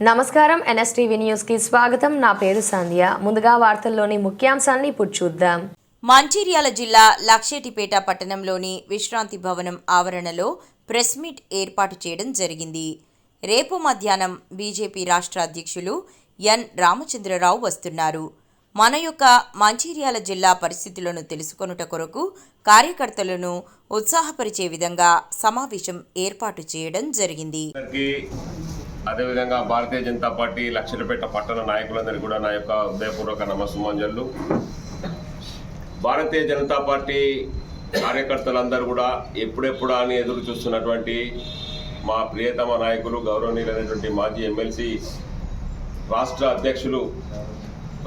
నమస్కారం ఎన్ఎస్టీవీ న్యూస్కి స్వాగతం. నా పేరు సంధ్య. ముందుగా వార్తల్లోని ముఖ్యాంశాన్ని ఇప్పుడు చూద్దాం. మంచిర్యాల జిల్లా లక్షేటిపేట పట్టణంలోని విశ్రాంతి భవనం ఆవరణలో ప్రెస్ మీట్ ఏర్పాటు చేయడం జరిగింది. రేపు మధ్యాహ్నం బీజేపీ రాష్ట్ర అధ్యక్షులు ఎన్. రామచంద్రరావు వస్తున్నారు. మన యొక్క మంచిర్యాల జిల్లా పరిస్థితులను తెలుసుకొనుట కొరకు కార్యకర్తలను ఉత్సాహపరిచే విధంగా సమావేశం ఏర్పాటు చేయడం జరిగింది. అదేవిధంగా భారతీయ జనతా పార్టీ లక్షలపేట పట్టణ నాయకులందరికీ కూడా నా యొక్క హృదయపూర్వక నమస్సుమాంజలు. భారతీయ జనతా పార్టీ కార్యకర్తలందరూ కూడా ఎప్పుడెప్పుడా అని ఎదురు చూస్తున్నటువంటి మా ప్రియతమ నాయకులు గౌరవనీయులైనటువంటి మాజీ ఎమ్మెల్సీ రాష్ట్ర అధ్యక్షులు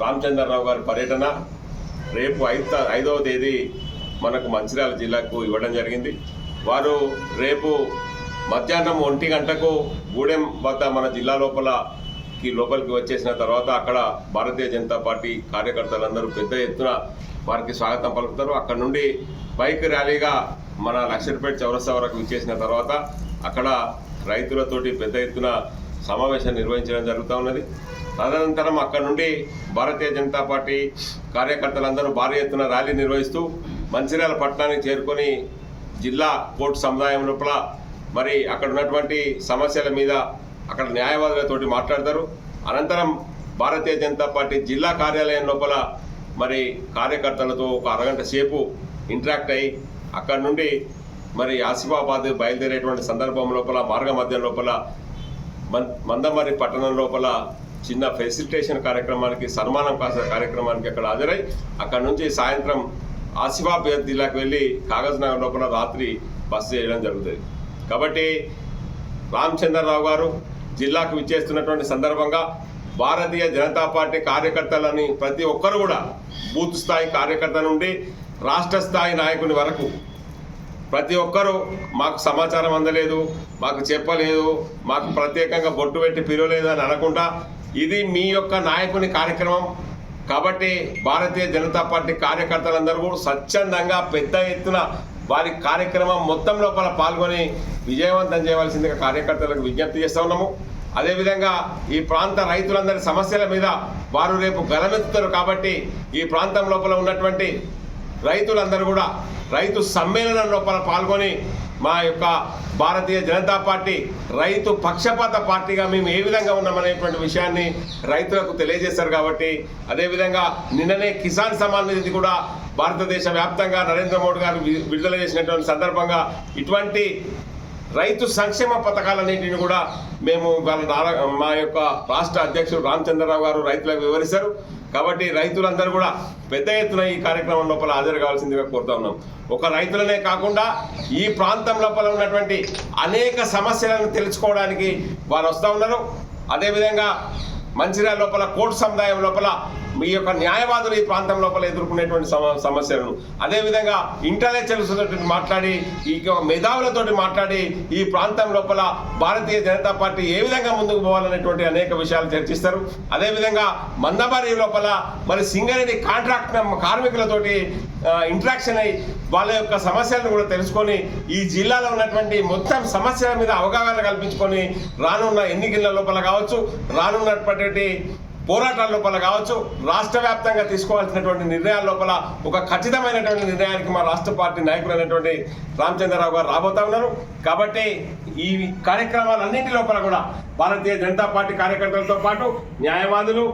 రామచంద్రరావు గారి పర్యటన రేపు ఐదు ఐదవ తేదీ మనకు మంచిర్యాల జిల్లాకు ఇవ్వడం జరిగింది. వారు రేపు మధ్యాహ్నం ఒంటి గంటకు గూడెం వద్ద మన జిల్లా లోపలకి లోపలికి వచ్చేసిన తర్వాత అక్కడ భారతీయ జనతా పార్టీ కార్యకర్తలందరూ పెద్ద ఎత్తున వారికి స్వాగతం పలుకుతారు. అక్కడ నుండి బైక్ ర్యాలీగా మన లక్షపేట చౌరస్తా వరకు విచ్చేసిన తర్వాత అక్కడ రైతులతోటి పెద్ద ఎత్తున సమావేశం నిర్వహించడం జరుగుతూ ఉన్నది. తదనంతరం అక్కడ నుండి భారతీయ జనతా పార్టీ కార్యకర్తలందరూ భారీ ఎత్తున ర్యాలీ నిర్వహిస్తూ మంచిర్యాల పట్టణానికి చేరుకొని జిల్లా కోర్టు సముదాయం లోపల మరి అక్కడ ఉన్నటువంటి సమస్యల మీద అక్కడ న్యాయవాదులతోటి మాట్లాడతారు. అనంతరం భారతీయ జనతా పార్టీ జిల్లా కార్యాలయం లోపల మరి కార్యకర్తలతో ఒక అరగంట సేపు ఇంటరాక్ట్ అయ్యి అక్కడ నుండి మరి ఆసిఫాబాద్ బయలుదేరేటువంటి సందర్భం లోపల మార్గ మధ్యం లోపల మందమరి పట్టణం లోపల చిన్న ఫెసిలిటేషన్ కార్యక్రమానికి సన్మానం కాసే కార్యక్రమానికి అక్కడ హాజరై అక్కడ నుంచి సాయంత్రం ఆసిఫాబాద్ జిల్లాకు వెళ్ళి కాగజ్ నగర్ లోపల రాత్రి బస్సు చేయడం జరుగుతుంది. కాబట్టి రామచంద్రరావు గారు జిల్లాకు విచ్చేస్తున్నటువంటి సందర్భంగా భారతీయ జనతా పార్టీ కార్యకర్తలని ప్రతి ఒక్కరు కూడా బూత్ స్థాయి కార్యకర్త నుండి రాష్ట్ర స్థాయి నాయకుని వరకు ప్రతి ఒక్కరూ మాకు సమాచారం అందలేదు మాకు చెప్పలేదు మాకు ప్రత్యేకంగా బొట్టు పెట్టి పిలవలేదు అని అనకుండా ఇది మీ యొక్క నాయకుని కార్యక్రమం. కాబట్టి భారతీయ జనతా పార్టీ కార్యకర్తలందరూ కూడా స్వచ్ఛందంగా పెద్ద ఎత్తున వారి కార్యక్రమం మొత్తం లోపల పాల్గొని విజయవంతం చేయవలసిందిగా కార్యకర్తలకు విజ్ఞప్తి చేస్తూ ఉన్నాము. అదేవిధంగా ఈ ప్రాంత రైతులందరి సమస్యల మీద వారు రేపు గలమెత్తుతారు కాబట్టి ఈ ప్రాంతం లోపల ఉన్నటువంటి రైతులందరూ కూడా రైతు సమ్మేళనం లోపల పాల్గొని మా యొక్క భారతీయ జనతా పార్టీ రైతు పక్షపాత పార్టీగా మేము ఏ విధంగా ఉన్నామనేటువంటి విషయాన్ని రైతులకు తెలియజేశారు కాబట్టి అదేవిధంగా నిన్ననే కిసాన్ సమాన్ నిధి కూడా భారతదేశ వ్యాప్తంగా నరేంద్ర మోడీ గారు విడుదల చేసినటువంటి సందర్భంగా ఇటువంటి రైతు సంక్షేమ పథకాలన్నింటిని కూడా మేము వాళ్ళ నారా- మా యొక్క రాష్ట్ర అధ్యక్షుడు రామచంద్రరావు గారు రైతులకు వివరిస్తారు. కాబట్టి రైతులందరూ కూడా పెద్ద ఎత్తున ఈ కార్యక్రమం లోపల హాజరు కావాల్సిందిగా కోరుతా ఉన్నాం. ఒక రైతులనే కాకుండా ఈ ప్రాంతం లోపల ఉన్నటువంటి అనేక సమస్యలను తెలుసుకోవడానికి వారు వస్తూ ఉన్నారు. అదేవిధంగా మంచిర్యాల లోపల కోర్టు సముదాయం లోపల మీ యొక్క న్యాయవాదులు ఈ ప్రాంతం లోపల ఎదుర్కొనేటువంటి సమ సమస్యలను. అదేవిధంగా ఇంటలెక్చువల్స్ తోటి మాట్లాడి ఈ యొక్క మేధావులతోటి మాట్లాడి ఈ ప్రాంతం లోపల భారతీయ జనతా పార్టీ ఏ విధంగా ముందుకు పోవాలనేటువంటి అనేక విషయాలు చర్చిస్తారు. అదేవిధంగా మందబారి లోపల మరి సింగరేణి కాంట్రాక్ట్ కార్మికులతోటి ఇంటరాక్షన్ అయ్యి వాళ్ళ యొక్క సమస్యలను కూడా తెలుసుకొని ఈ జిల్లాలో ఉన్నటువంటి మొత్తం సమస్యల మీద అవగాహన కల్పించుకొని రానున్న ఎన్నికల లోపల కావచ్చు రానున్నటువంటి పోరాటాల లోపల కావచ్చు రాష్ట్ర వ్యాప్తంగా తీసుకోవాల్సినటువంటి నిర్ణయాల లోపల ఒక ఖచ్చితమైనటువంటి నిర్ణయానికి మా రాష్ట్ర పార్టీ నాయకులు అయినటువంటి రామచంద్రరావు గారు రాబోతా ఉన్నారు. కాబట్టి ఈ కార్యక్రమాలన్నింటి లోపల కూడా భారతీయ జనతా పార్టీ కార్యకర్తలతో పాటు న్యాయవాదులు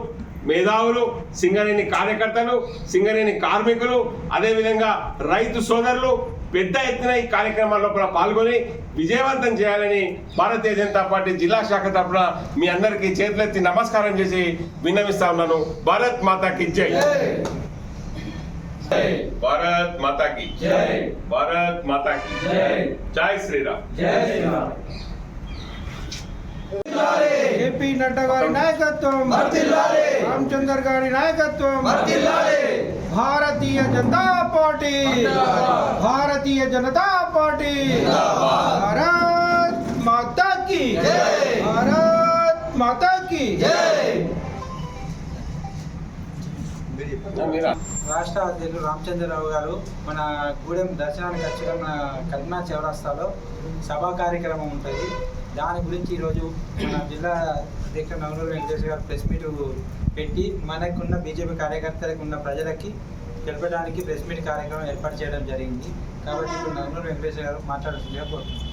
మేధావులు సింగరేణి కార్యకర్తలు సింగరేణి కార్మికులు అదేవిధంగా రైతు సోదరులు పెద్ద ఎత్తున ఈ కార్యక్రమాల లోపల పాల్గొని విజయవంతం చేయాలని భారతీయ జనతా పార్టీ జిల్లా శాఖ తరఫున మీ అందరికీ చేతులెత్తి నమస్కారం చేసి విన్నవిస్తా ఉన్నాను. భారత్ మాతాకి జై. భారత్ మాతాకి భారత్ మాతాకి జై. శ్రీరామ్. ఏపీ నడ్డా గారి నాయకత్వం. రామచందర్ గారి నాయకత్వం. భారతీయ జనతా పార్టీ భారతీయ జనతా పార్టీ భారత్ మాతా की భారత్ మాతా की మీరా రాష్ట్ర అధ్యక్షులు రామచంద్రరావు గారు మన గూడెం దర్శనానికి వచ్చిన మన కల్నా చౌరాస్తాలో సభా కార్యక్రమం ఉంటుంది. దాని గురించి ఈరోజు మన జిల్లా అధ్యక్షుడు నవనూరు వెంకటేష్ గారు ప్రెస్ మీట్ పెట్టి మనకున్న బీజేపీ కార్యకర్తలకు ఉన్న ప్రజలకి తెలపడానికి ప్రెస్ మీట్ కార్యక్రమం ఏర్పాటు చేయడం జరిగింది. కాబట్టి ఇప్పుడు నవనూరు వెంకటేష్ గారు మాట్లాడుతుందిగా కోరుతున్నాను